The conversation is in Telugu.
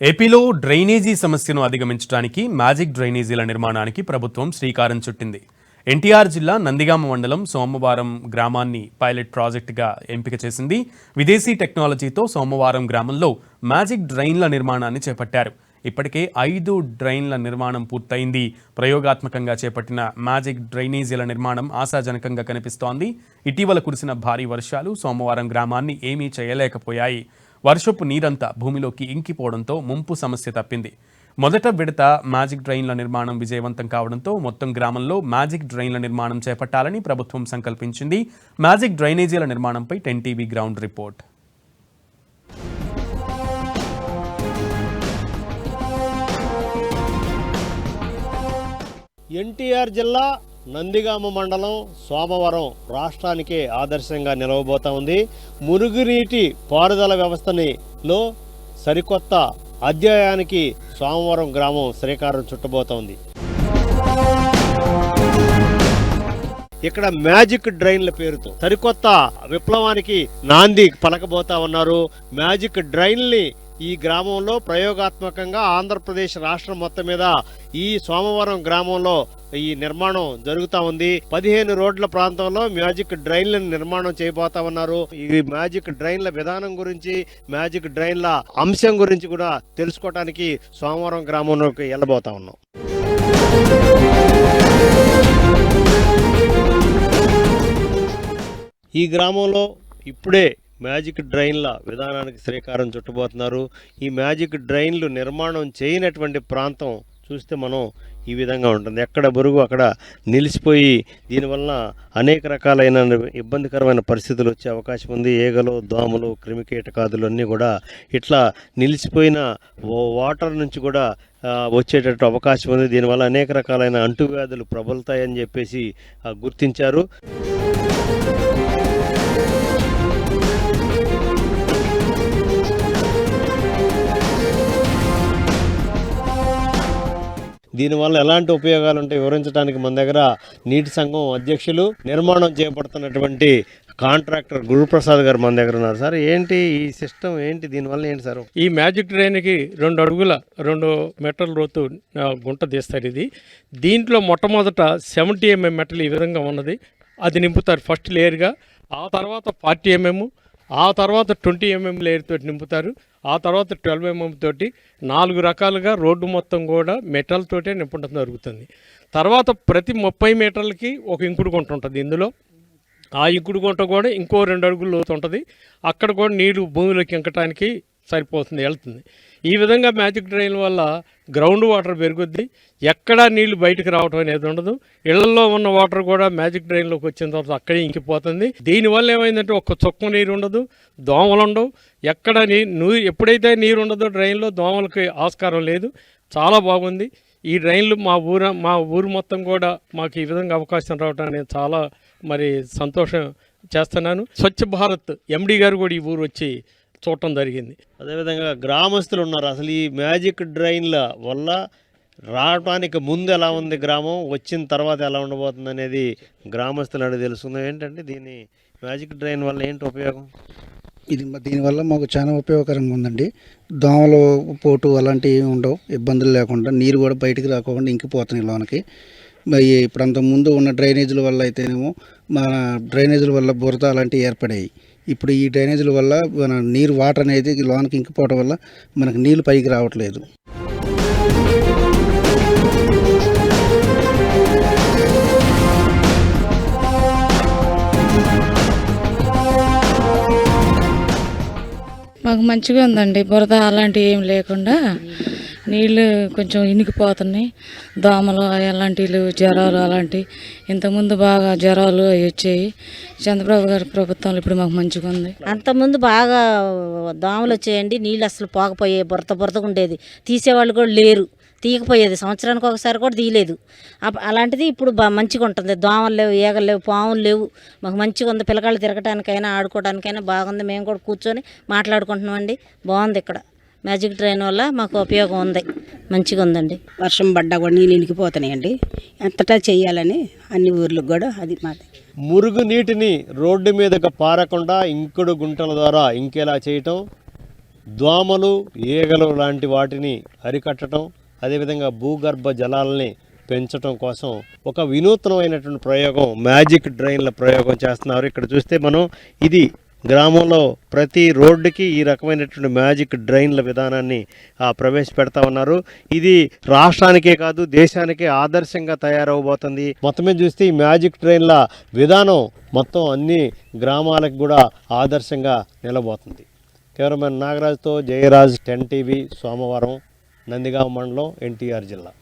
ఏపీలో డ్రైనేజీ సమస్యను అధిగమించడానికి మ్యాజిక్ డ్రైనేజీల నిర్మాణానికి ప్రభుత్వం శ్రీకారం చుట్టింది. ఎన్టీఆర్ జిల్లా నందిగామ మండలం సోమవారం గ్రామాన్ని పైలట్ ప్రాజెక్టుగా ఎంపిక చేసింది. విదేశీ టెక్నాలజీతో సోమవారం గ్రామంలో మ్యాజిక్ డ్రైన్ల నిర్మాణాన్ని చేపట్టారు. ఇప్పటికే ఐదు డ్రైన్ల నిర్మాణం పూర్తయింది. ప్రయోగాత్మకంగా చేపట్టిన మ్యాజిక్ డ్రైనేజీల నిర్మాణం ఆశాజనకంగా కనిపిస్తోంది. ఇటీవల కురిసిన భారీ వర్షాలు సోమవారం గ్రామాన్ని ఏమీ చేయలేకపోయాయి. వర్షపు నీరంతా భూమిలోకి ఇంకిపోవడంతో ముంపు సమస్య తప్పింది. మొదట విడత మ్యాజిక్ డ్రైన్ల నిర్మాణం విజయవంతం కావడంతో మొత్తం గ్రామంలో మ్యాజిక్ డ్రైన్ల నిర్మాణం చేపట్టాలని ప్రభుత్వం సంకల్పించింది. మ్యాజిక్ డ్రైనేజీల నిర్మాణంపై ten TV ground report. NTR జిల్లా నందిగామ మండలం సోమవరం రాష్ట్రానికే ఆదర్శంగా నిలవబోతా ఉంది. మురుగునీటి పారుదల వ్యవస్థని లో సరికొత్త అధ్యాయానికి సోమవరం గ్రామం శ్రీకారం చుట్టబోతోంది ఇక్కడ మ్యాజిక్ డ్రైన్ల పేరుతో సరికొత్త విప్లవానికి నాంది పలకబోతా ఉన్నారు. మ్యాజిక్ డ్రైన్ని ఈ గ్రామంలో ప్రయోగాత్మకంగా ఆంధ్రప్రదేశ్ రాష్ట్రం మొత్తం మీద ఈ సోమవారం గ్రామంలో ఈ నిర్మాణం జరుగుతా ఉంది. పదిహేను రోడ్ల ప్రాంతంలో మ్యాజిక్ డ్రైన్ల నిర్మాణం చేయబోతా ఉన్నారు. ఈ మ్యాజిక్ డ్రైన్ల విధానం గురించి మ్యాజిక్ డ్రైన్ల అంశం గురించి కూడా తెలుసుకోవడానికి సోమవారం గ్రామంలోకి వెళ్ళబోతా ఉన్నాం. ఈ గ్రామంలో ఇప్పుడే మ్యాజిక్ డ్రైన్ల విధానానికి శ్రీకారం చుట్టబోతున్నారు. ఈ మ్యాజిక్ డ్రైన్లు నిర్మాణం చేయనటువంటి ప్రాంతం చూస్తే మనం ఈ విధంగా ఉంటుంది. ఎక్కడ బరుగు అక్కడ నిలిచిపోయి దీనివల్ల అనేక రకాలైన ఇబ్బందికరమైన పరిస్థితులు వచ్చే అవకాశం ఉంది. ఈగలు దోమలు క్రిమికీటకాదులు అన్నీ కూడా ఇట్లా నిలిచిపోయిన వాటర్ నుంచి కూడా వచ్చేటట్టు అవకాశం ఉంది. దీనివల్ల అనేక రకాలైన అంటువ్యాధులు ప్రబలుతాయని చెప్పేసి గుర్తించారు. దీనివల్ల ఎలాంటి ఉపయోగాలు ఉంటాయి వివరించడానికి మన దగ్గర నీటి సంఘం అధ్యక్షులు నిర్మాణం చేపడుతున్నటువంటి కాంట్రాక్టర్ గురుప్రసాద్ గారు మన దగ్గర ఉన్నారు. సార్ ఏంటి ఈ సిస్టమ్ ఏంటి దీనివల్ల ఏంటి సార్? ఈ మ్యాజిక్ ట్రైన్కి రెండు అడుగుల రెండు మెటల్ లోతు గుంట తీస్తారు ఇది. దీంట్లో మొట్టమొదట సెవెంటీ ఎంఎం మెటల్ ఈ విధంగా ఉన్నది. అది నింపుతారు ఫస్ట్ లేయర్గా. ఆ తర్వాత ఫార్టీ ఎంఎం ఆ తర్వాత ట్వంటీ ఎంఎం లేయర్ తోటి నింపుతారు. ఆ తర్వాత ట్వెల్వ్ ఎంఎం తోటి నాలుగు రకాలుగా రోడ్డు మొత్తం కూడా మెటల్ తోటే నింపడం జరుగుతుంది. తర్వాత ప్రతి ముప్పై మీటర్లకి ఒక ఇంకుడు గుంట ఉంటుంది ఇందులో. ఆ ఇంకుడు గుంట కూడా ఇంకో రెండు అడుగులు లోతు ఉంటుంది. అక్కడ కూడా నీరు భూమిలోకి ఇంకటానికి సరిపోతుంది వెళ్తుంది. ఈ విధంగా మ్యాజిక్ డ్రైన్ వల్ల గ్రౌండ్ వాటర్ పెరుగుద్ది. ఎక్కడా నీళ్ళు బయటకు రావడం అనేది ఉండదు. ఇళ్ళలో ఉన్న వాటర్ కూడా మ్యాజిక్ డ్రైన్లోకి వచ్చిన తర్వాత అక్కడే ఇంకిపోతుంది. దీనివల్ల ఏమైందంటే ఒక్క చుక్క నీరు ఉండదు దోమలు ఉండవు. ఎక్కడ నీ నీరు ఎప్పుడైతే నీరు ఉండదో డ్రైన్లో దోమలకి ఆస్కారం లేదు. చాలా బాగుంది. ఈ డ్రైన్లు మా ఊర మా ఊరు మొత్తం కూడా మాకు ఈ విధంగా అవకాశం రావడం నేను చాలా మరి సంతోషం చేస్తున్నాను. స్వచ్ఛ భారత్ ఎండి గారు కూడా ఈ ఊరు వచ్చి చూడటం జరిగింది. అదేవిధంగా గ్రామస్తులు ఉన్నారు. అసలు ఈ మ్యాజిక్ డ్రైన్ల వల్ల రావడానికి ముందు ఎలా ఉంది గ్రామం వచ్చిన తర్వాత ఎలా ఉండబోతుంది అనేది గ్రామస్తులు అడిగి తెలుసుకుందాం ఏంటంటే దీని మ్యాజిక్ డ్రైన్ వల్ల ఏంటి ఉపయోగం? ఇది దీనివల్ల మాకు చాలా ఉపయోగకరంగా ఉందండి. దోమలు పోటు అలాంటివి ఏమి ఉండవు. ఇబ్బందులు లేకుండా నీరు కూడా బయటికి రాకుండా ఇంకిపోతున్నాయి లోనకి. మరి ఇప్పుడు అంత ముందు ఉన్న డ్రైనేజీల వల్ల అయితేనేమో మన డ్రైనేజీల వల్ల బురద అలాంటివి ఏర్పడాయి. ఇప్పుడు ఈ డ్రైనేజీల వల్ల మన నీరు వాటర్ అనేది లోనకి ఇంకిపోవడం వల్ల మనకు నీళ్ళు పైకి రావట్లేదు. మాకు మంచిగా ఉందండి. బురద అలాంటివి ఏం లేకుండా నీళ్ళు కొంచెం ఇనికిపోతున్నాయి దోమలు అలాంటివి జ్వరాలు అలాంటివి ఇంతకుముందు బాగా జ్వరాలు అవి వచ్చాయి. చంద్రబాబు గారి ప్రభుత్వంలో ఇప్పుడు మాకు మంచిగా ఉంది. అంతకుముందు బాగా దోమలు వచ్చాయండి నీళ్ళు అసలు పోకపోయాయి బురద బురతగా ఉండేది. తీసేవాళ్ళు కూడా లేరు. తీయకపోయేది. సంవత్సరానికి ఒకసారి కూడా తీయలేదు. అలాంటిది ఇప్పుడు బా మంచిగా ఉంటుంది. దోమలు లేవు ఈగలు లేవు పాములు లేవు. మాకు మంచిగా ఉంది. పిల్లకాయలు తిరగటానికైనా ఆడుకోవడానికైనా బాగుంది. మేము కూడా కూర్చొని మాట్లాడుకుంటున్నామండి. బాగుంది ఇక్కడ. మ్యాజిక్ ట్రైన్ వల్ల మాకు ఉపయోగం ఉంది. మంచిగా ఉందండి. వర్షం పడ్డా కూడా నీళ్ళు ఇనికిపోతున్నాయండి. ఎంతటా చేయాలని అన్ని ఊర్లకు కూడా అది మాది. మురుగు నీటిని రోడ్డు మీదకి పారకుండా ఇంకుడు గుంటల ద్వారా ఇంకేలా చేయటం? దోమలు ఈగలు లాంటి వాటిని అరికట్టడం అదేవిధంగా భూగర్భ జలాలని పెంచడం కోసం ఒక వినూత్నమైనటువంటి ప్రయోగం మ్యాజిక్ డ్రైన్ల ప్రయోగం చేస్తున్నారు. ఇక్కడ చూస్తే మనం ఇది గ్రామంలో ప్రతి రోడ్డుకి ఈ రకమైనటువంటి మ్యాజిక్ డ్రైన్ల విధానాన్ని ప్రవేశపెడతా ఉన్నారు. ఇది రాష్ట్రానికే కాదు దేశానికే ఆదర్శంగా తయారవబోతుంది. మొత్తమే చూస్తే ఈ మ్యాజిక్ డ్రైన్ల విధానం మొత్తం అన్ని గ్రామాలకు కూడా ఆదర్శంగా నిలబోతుంది. కెమెరామెన్ నాగరాజుతో జయరాజ్ టెన్ టీవీ సోమవారం నందిగామ మండలం ఎన్టీఆర్ జిల్లా.